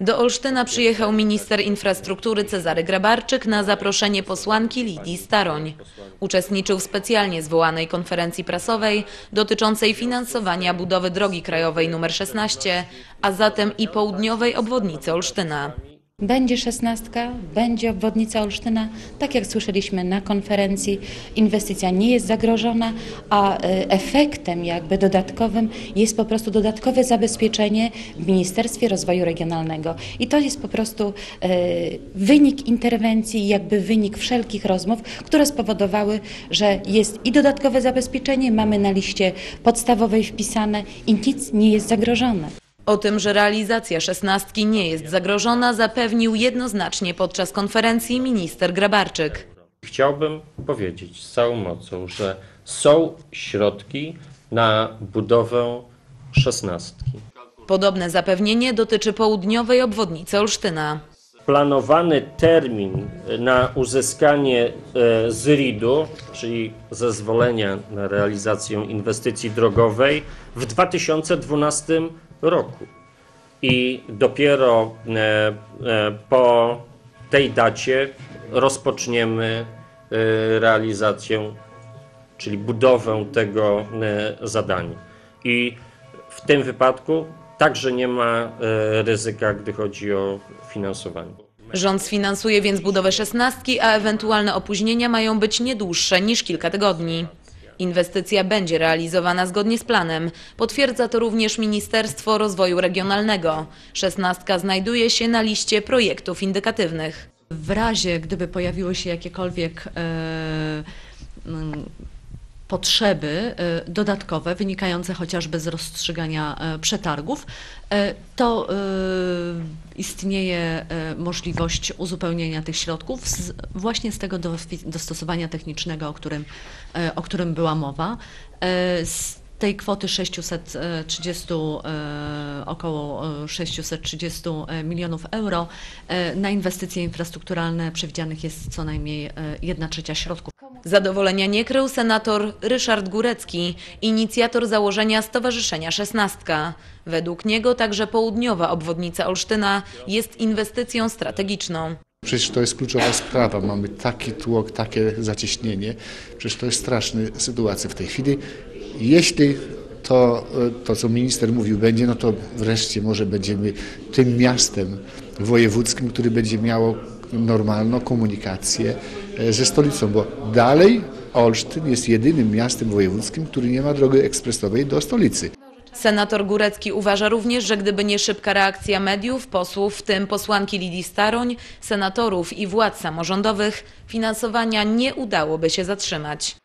Do Olsztyna przyjechał minister infrastruktury Cezary Grabarczyk na zaproszenie posłanki Lidii Staroń. Uczestniczył w specjalnie zwołanej konferencji prasowej dotyczącej finansowania budowy drogi krajowej nr 16, a zatem i południowej obwodnicy Olsztyna. Będzie szesnastka, będzie obwodnica Olsztyna. Tak jak słyszeliśmy na konferencji, inwestycja nie jest zagrożona, a e, efektem jakby dodatkowym jest po prostu dodatkowe zabezpieczenie w Ministerstwie Rozwoju Regionalnego. I to jest po prostu e, wynik interwencji, jakby wynik wszelkich rozmów, które spowodowały, że jest i dodatkowe zabezpieczenie, mamy na liście podstawowej wpisane i nic nie jest zagrożone. O tym, że realizacja szesnastki nie jest zagrożona, zapewnił jednoznacznie podczas konferencji minister Grabarczyk. Chciałbym powiedzieć z całą mocą, że są środki na budowę szesnastki. Podobne zapewnienie dotyczy południowej obwodnicy Olsztyna. Planowany termin na uzyskanie e, ZRID-u, czyli zezwolenia na realizację inwestycji drogowej w 2012 roku. I dopiero e, e, po tej dacie rozpoczniemy e, realizację, czyli budowę tego zadania. I w tym wypadku także nie ma ryzyka, gdy chodzi o finansowanie. Rząd sfinansuje więc budowę szesnastki, a ewentualne opóźnienia mają być nie dłuższe niż kilka tygodni. Inwestycja będzie realizowana zgodnie z planem. Potwierdza to również Ministerstwo Rozwoju Regionalnego. Szesnastka znajduje się na liście projektów indykatywnych. W razie, gdyby pojawiły się jakiekolwiek e, potrzeby e, dodatkowe, wynikające chociażby z rozstrzygania e, przetargów, e, to istnieje możliwość uzupełnienia tych środków z, właśnie z tego dostosowania technicznego, o którym, o którym była mowa. Z tej kwoty 630, e, około e, 630 milionów euro na inwestycje infrastrukturalne przewidzianych jest co najmniej 1 trzecia środków. Zadowolenia nie krył senator Ryszard Górecki, inicjator założenia Stowarzyszenia Szesnastka. Według niego także południowa obwodnica Olsztyna jest inwestycją strategiczną. Przecież to jest kluczowa sprawa. Mamy taki tłok, takie zacieśnienie. Przecież to jest straszna sytuacja w tej chwili. Jeśli to, to, co minister mówił, będzie, no to wreszcie może będziemy tym miastem wojewódzkim, który będzie miało normalną komunikację e, ze stolicą, bo dalej Olsztyn jest jedynym miastem wojewódzkim, który nie ma drogi ekspresowej do stolicy. Senator Górecki uważa również, że gdyby nie szybka reakcja mediów, posłów, w tym posłanki Lidii Staroń, senatorów i władz samorządowych, finansowania nie udałoby się zatrzymać.